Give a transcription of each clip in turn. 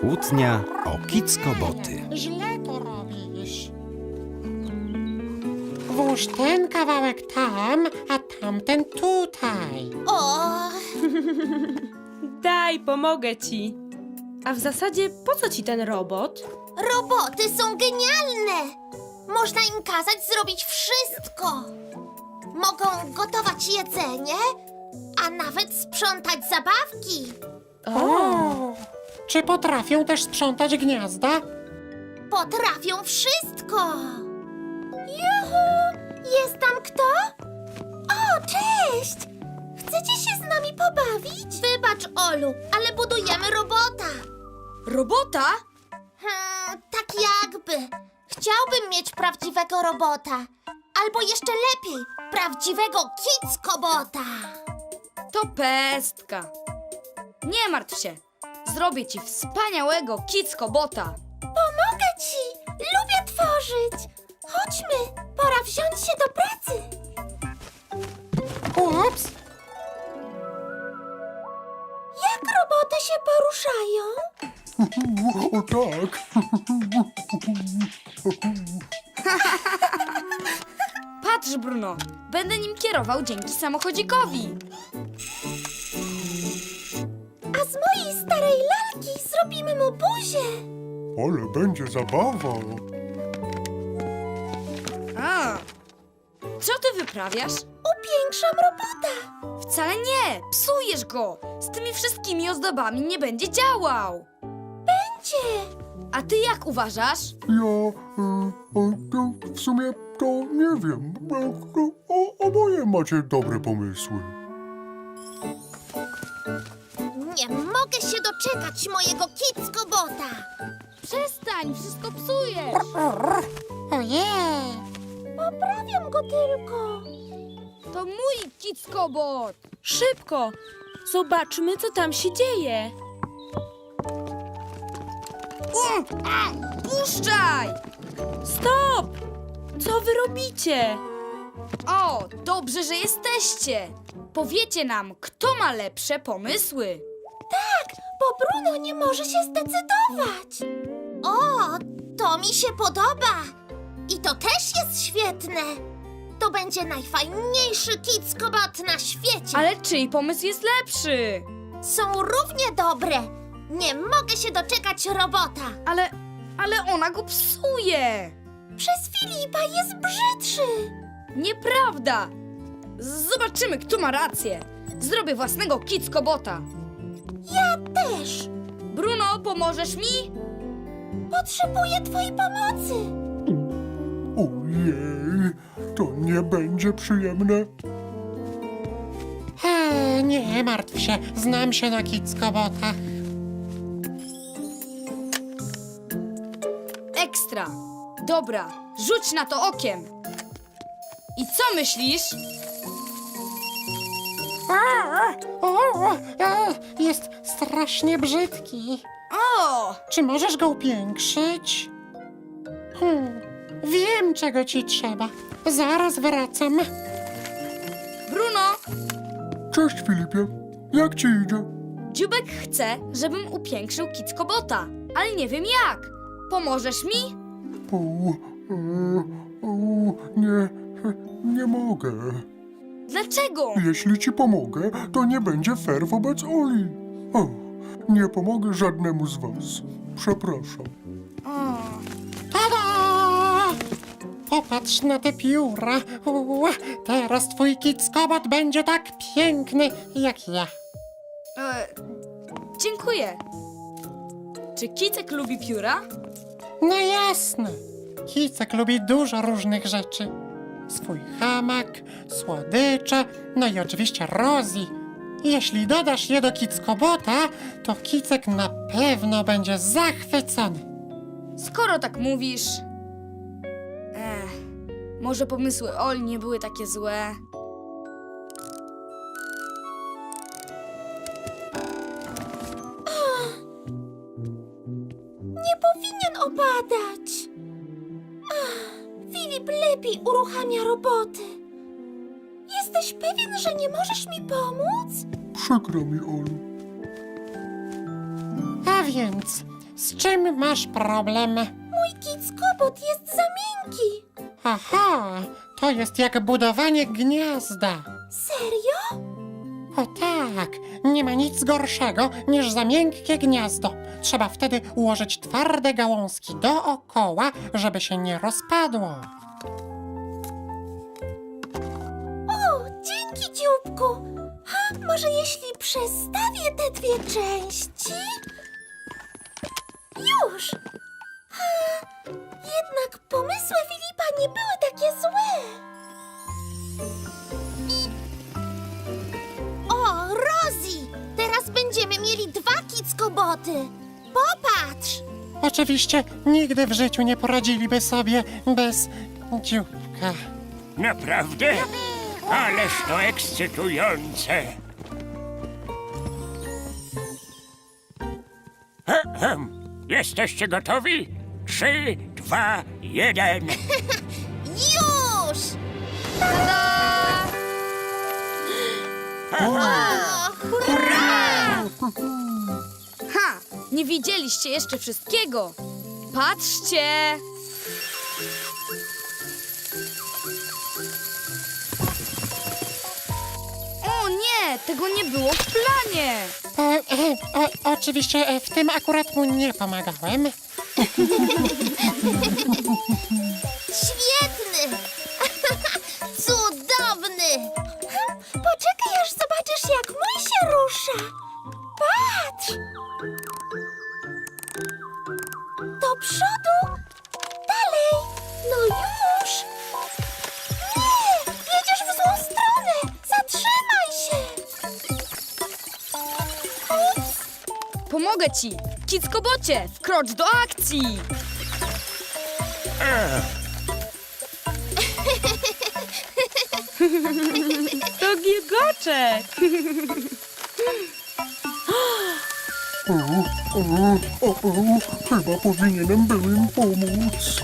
Kłótnia o kickoboty. Źle to robisz. Włóż ten kawałek tam, a tamten tutaj. O, Daj, pomogę ci. A w zasadzie po co ci ten robot? roboty są genialne! Można im kazać zrobić wszystko. Mogą gotować jedzenie, a nawet sprzątać zabawki. O! Czy potrafią też sprzątać gniazda? Potrafią wszystko. Juhu! Jest tam kto? O, cześć! Chcecie się z nami pobawić? Wybacz, Olu, ale budujemy robota. Robota? Hmm, tak jakby. Chciałbym mieć prawdziwego robota. Albo jeszcze lepiej, prawdziwego kickobota. To pestka. Nie martw się. Zrobię ci wspaniałego kickobota. Pomogę ci! Lubię tworzyć! Chodźmy, pora wziąć się do pracy. Ups! Jak roboty się poruszają? O tak. Patrz, Bruno. Będę nim kierował dzięki samochodzikowi. Z mojej starej lalki zrobimy mu buzię. Ale będzie zabawa. A. Co ty wyprawiasz? Upiększam robota. Wcale nie. Psujesz go. Z tymi wszystkimi ozdobami nie będzie działał. Będzie. A ty jak uważasz? Ja e, e, to w sumie to nie wiem. E, o, oboje macie dobre pomysły. Nie mogę się doczekać mojego kickobota. Przestań, wszystko psujesz. Ojej! Poprawiam go tylko. To mój kickobot. Szybko! Zobaczmy, co tam się dzieje. Puszczaj! Stop! Co wy robicie? O, dobrze, że jesteście. Powiecie nam, kto ma lepsze pomysły. Bo Bruno nie może się zdecydować. O, to mi się podoba. I to też jest świetne. To będzie najfajniejszy kickobot na świecie. Ale czyj pomysł jest lepszy? Są równie dobre. Nie mogę się doczekać robota. Ale, ale ona go psuje. Przez Filipa jest brzydszy. Nieprawda. Zobaczymy, kto ma rację. Zrobię własnego kickobota. Ja też. Bruno, pomożesz mi? Potrzebuję twojej pomocy. Ojej, to nie będzie przyjemne. E, nie martw się, znam się na kickobotach. Ekstra. Dobra, rzuć na to okiem. I co myślisz? O, o, jest strasznie brzydki. O, Czy możesz go upiększyć? Hmm, wiem, czego ci trzeba. Zaraz wracam. Bruno, Cześć Filipie. Jak ci idzie? Dziubek chce, żebym upiększył kickobota, ale nie wiem jak. Pomożesz mi? O, e, o, nie, nie mogę. Dlaczego? Jeśli ci pomogę, to nie będzie fair wobec Oli. O, nie pomogę żadnemu z was. Przepraszam. Tada! Popatrz na te pióra. U, teraz twój kickobot będzie tak piękny jak ja. e, dziękuję. Czy Kicek lubi pióra? No jasne. Kicek lubi dużo różnych rzeczy. Swój hamak, słodycze, no i oczywiście Rozi. Jeśli dodasz je do kickobota, to Kicek na pewno będzie zachwycony. Skoro tak mówisz... Ech, może pomysły Oli nie były takie złe. Lepiej uruchamia roboty. Jesteś pewien, że nie możesz mi pomóc? Przykro mi, Olu. A więc, z czym masz problem? Mój kickobot jest za miękki. Aha, to jest jak budowanie gniazda. Serio? O tak, nie ma nic gorszego niż za miękkie gniazdo. Trzeba wtedy ułożyć twarde gałązki dookoła, żeby się nie rozpadło. Dzióbku. Ha, może jeśli przestawię te dwie części? Już. Ha, jednak pomysły Filipa nie były takie złe. O, Rosie! Teraz będziemy mieli dwa kickoboty. Popatrz! Oczywiście nigdy w życiu nie poradziliby sobie bez dzióbka. Naprawdę? Ależ to ekscytujące! Ahem. Jesteście gotowi? Trzy, dwa, jeden. Już! Ha! Nie widzieliście jeszcze wszystkiego. Patrzcie! Nie, tego nie było w planie. O, e, o, oczywiście e, w tym akurat mu nie pomagałem. Świetny! Pomogę ci. Kickobocie, wkrocz do akcji. To gilgoczek! Chyba powinienem był im pomóc.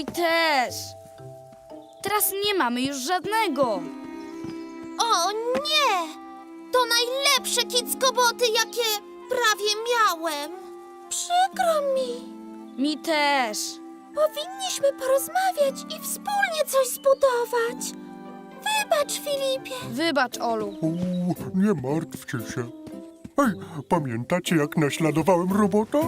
Mój też. Teraz nie mamy już żadnego. O nie! To najlepsze kickoboty, jakie prawie miałem. Przykro mi. Mi też. Powinniśmy porozmawiać i wspólnie coś zbudować. Wybacz, Filipie. Wybacz, Olu. O, nie martwcie się. Ej, pamiętacie jak naśladowałem robota?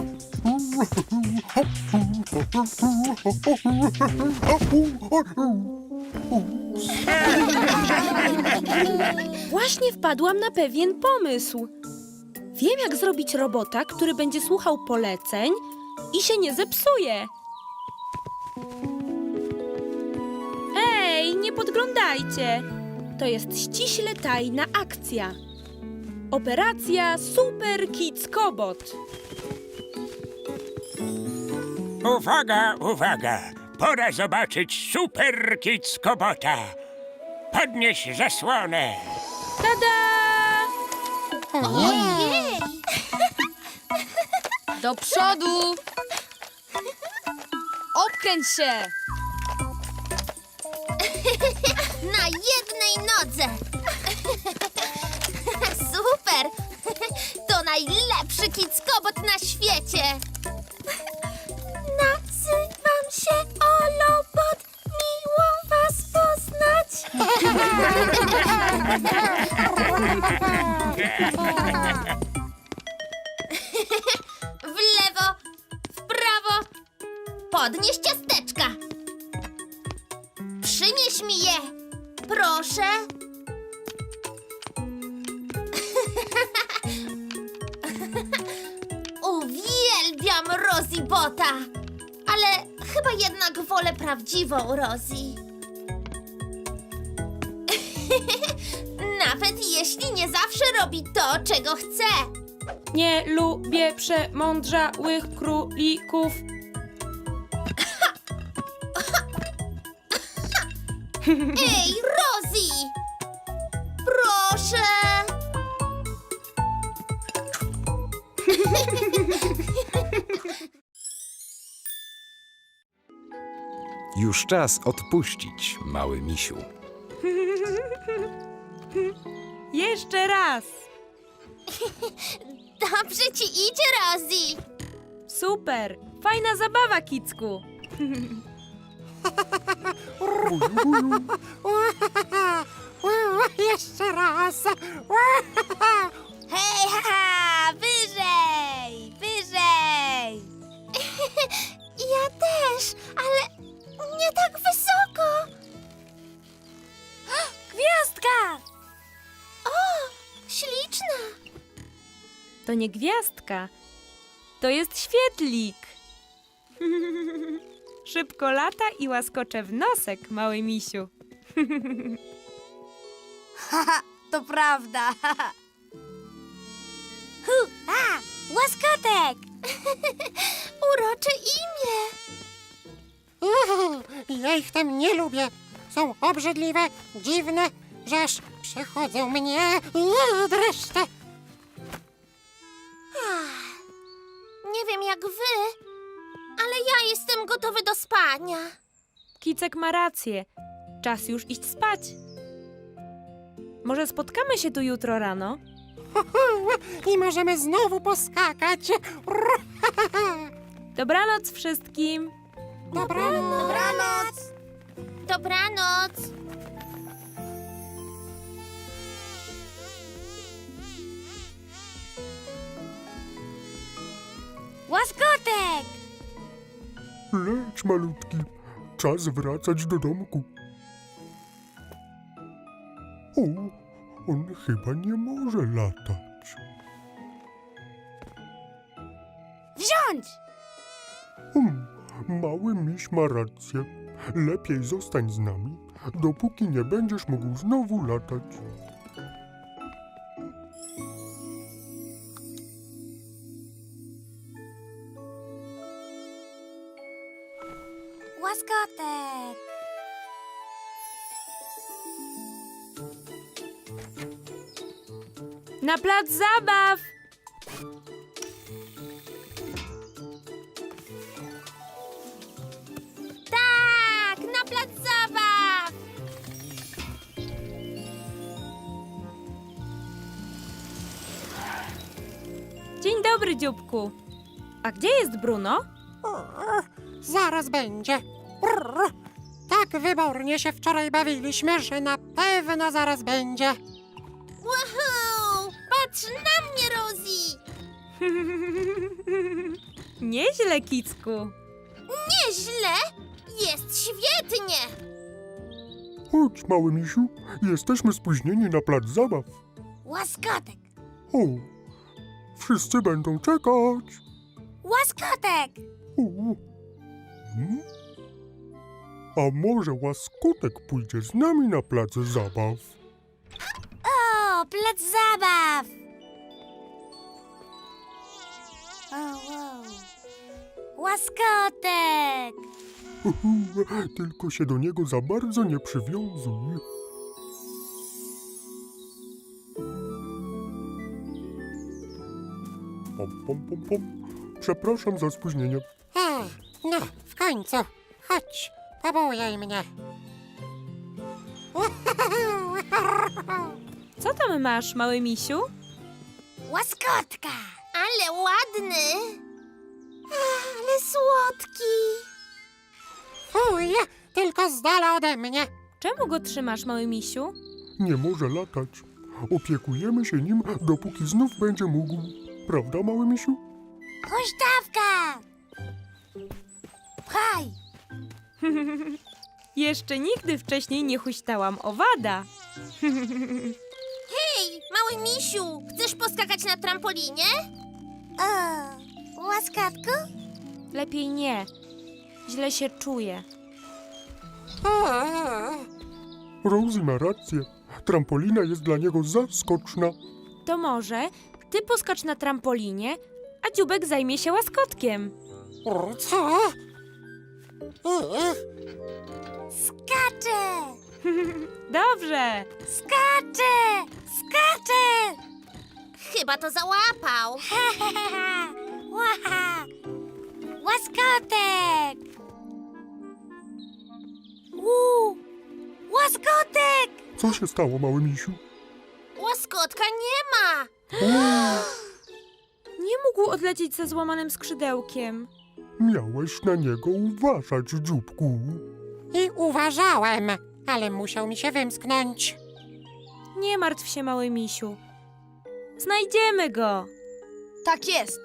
Właśnie wpadłam na pewien pomysł. Wiem, jak zrobić robota, który będzie słuchał poleceń i się nie zepsuje. Ej, nie podglądajcie! To jest ściśle tajna akcja. Operacja Super Kids Kobot. Uwaga, uwaga! Pora zobaczyć Super Kids Kobota. Podnieś zasłonę. Tada! Ojej! Do przodu. Obkręć się. Na jednej nodze. Kickobot na świecie. Rosie Bota. Ale chyba jednak wolę prawdziwą Rosie. Nawet jeśli nie zawsze robi to, czego chce. Nie lubię przemądrzałych królików. Ej, Już czas odpuścić, mały misiu. Jeszcze raz! Dobrze ci idzie, Rosie. Super! Fajna zabawa, Kicku! Jeszcze raz. Hej, haha, wyżej, wyżej. ja też, ale nie tak wysoko. Gwiazdka! O, śliczna. To nie gwiazdka, to jest świetlik! Szybko lata i łaskocze w nosek, mały misiu. To prawda. Hu, a, łaskotek. Urocze imię. Uhu, Ja ich tam nie lubię. Są obrzydliwe, dziwne, że aż przechodzą mnie uuu, dreszcze. Nie wiem jak wy, ale ja jestem gotowy do spania. Kicek ma rację. Czas już iść spać. Może spotkamy się tu jutro rano? I możemy znowu poskakać. Dobranoc wszystkim! Dobranoc. Dobranoc. Dobranoc. Łaskotek! Leć, malutki. Czas wracać do domku. O, on chyba nie może latać. Wziąć! Hmm, mały miś ma rację. Lepiej zostań z nami, dopóki nie będziesz mógł znowu latać. Łaskotek! Na plac zabaw! Dobry, dzióbku. A gdzie jest Bruno? Zaraz będzie. Brr. Tak wybornie się wczoraj bawiliśmy, że na pewno zaraz będzie. Woohoo! Patrz na mnie, Rosie! Nieźle, Kicku. Nieźle! Jest świetnie! Chodź, mały misiu, jesteśmy spóźnieni na plac zabaw. Łaskotek! O, wszyscy będą czekać. Łaskotek! Hmm? A może łaskotek pójdzie z nami na plac zabaw? O, plac zabaw! O, wow. Łaskotek! Tylko się do niego za bardzo nie przywiązuj. Pom, pom, pom, pom. Przepraszam za spóźnienie. A, no, w końcu. Chodź, pobujaj mnie. Co tam masz, mały misiu? Łaskotka! Ale ładny! Ale słodki! Fuj, tylko z dala ode mnie. Czemu go trzymasz, mały misiu? Nie może latać. Opiekujemy się nim, dopóki znów będzie mógł. Prawda, mały misiu? Huśtawka! Pchaj! Jeszcze nigdy wcześniej nie huśtałam owada. Hej, mały misiu! Chcesz poskakać na trampolinie? O, łaskotku? Lepiej nie. Źle się czuję. Rosie ma rację. Trampolina jest dla niego za skoczna. To może ty poskacz na trampolinie, a dziubek zajmie się łaskotkiem. Co? Skacze! Dobrze. Skacze! Skacze! Chyba to załapał. Łaskotek! Uuu, łaskotek! Co się stało, mały misiu? Łaskotka nie ma! Nie mógł odlecieć ze złamanym skrzydełkiem. Miałeś na niego uważać, dzióbku. I uważałem, ale musiał mi się wymsknąć. Nie martw się, mały misiu. Znajdziemy go. Tak jest.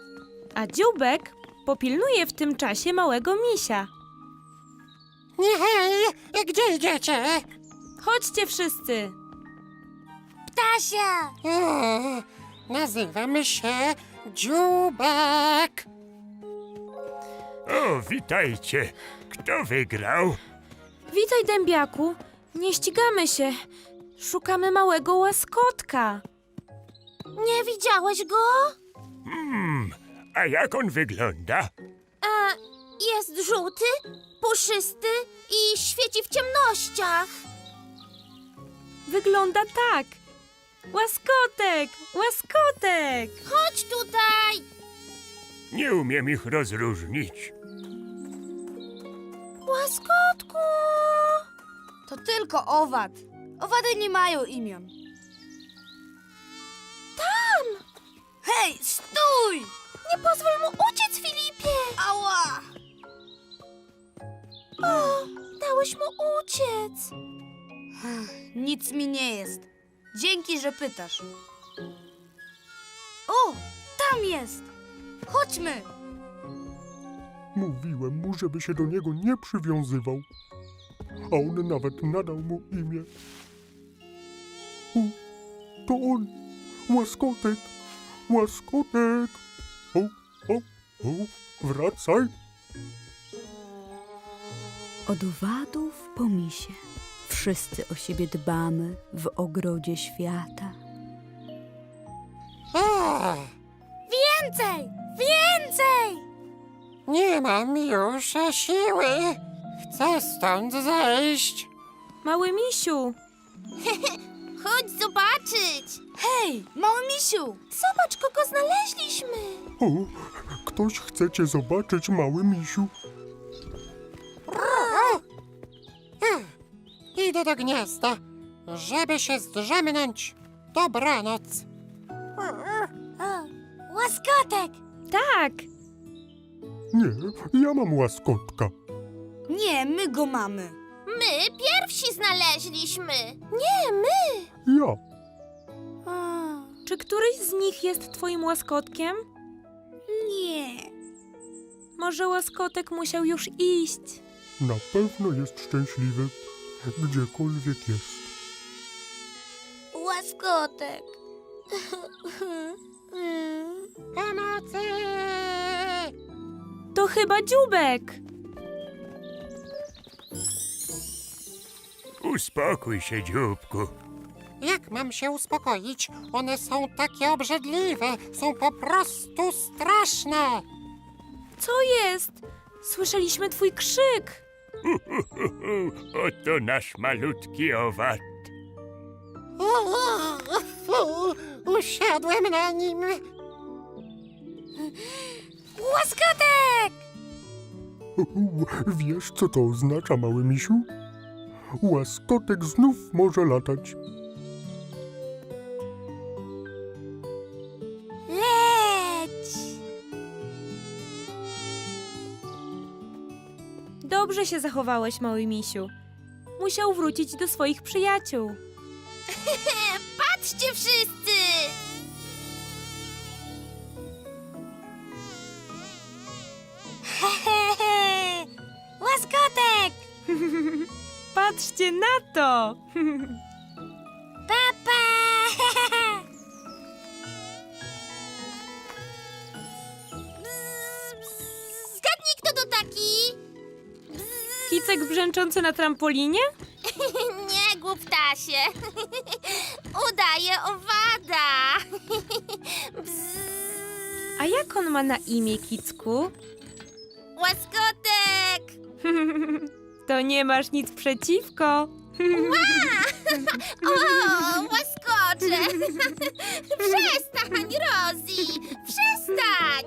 A dzióbek popilnuje w tym czasie małego misia. Nie, hej, gdzie idziecie? Chodźcie wszyscy. Ptasia! Eee, nazywam się Dziubek. O, witajcie. Kto wygrał? Witaj, dębiaku. Nie ścigamy się. Szukamy małego łaskotka. Nie widziałeś go? Hmm, a jak on wygląda? E, jest żółty, puszysty i świeci w ciemnościach. Wygląda tak. Łaskotek! Łaskotek! Chodź tutaj! Nie umiem ich rozróżnić. Łaskotku! To tylko owad. Owady nie mają imion. Tam! Hej, stój! Nie pozwól mu uciec, Filipie! Ała! O, dałeś mu uciec. Nic mi nie jest. Dzięki, że pytasz. O, tam jest! Chodźmy! Mówiłem mu, żeby się do niego nie przywiązywał. A on nawet nadał mu imię. O, to on! Łaskotek! Łaskotek! O, o, o, wracaj! Od owadów po misie. Wszyscy o siebie dbamy w ogrodzie świata. O, Więcej! Więcej! nie mam już siły. Chcę stąd zejść. Mały misiu, Chodź zobaczyć! Hej, mały misiu! Zobacz, kogo znaleźliśmy! O, ktoś chce cię zobaczyć, mały misiu. Idę do gniazda, żeby się zdrzemnąć. Dobranoc. Łaskotek! tak. Nie, ja mam łaskotka. Nie, my go mamy. My pierwsi znaleźliśmy! Nie, my! Ja. Czy któryś z nich jest twoim łaskotkiem? Nie. Może łaskotek musiał już iść. Na pewno jest szczęśliwy, gdziekolwiek jest. Łaskotek! Pomocy! To chyba dzióbek. Uspokój się, dzióbku. Jak mam się uspokoić? One są takie obrzydliwe, są po prostu straszne. Co jest? Słyszeliśmy twój krzyk. Oto nasz malutki owad. Fu, usiadłem na nim. Łaskotek! Wiesz, co to oznacza, mały misiu? Łaskotek znów może latać. Dobrze się zachowałeś, mały misiu. Musiał wrócić do swoich przyjaciół. Patrzcie wszyscy! Łaskotek! Patrzcie na to! Brzęczący na trampolinie? Nie, głuptasie. Udaje owada. A jak on ma na imię, Kicku? Łaskotek! To nie masz nic przeciwko. O, łaskocze! Przestań, Rosie! Przestań!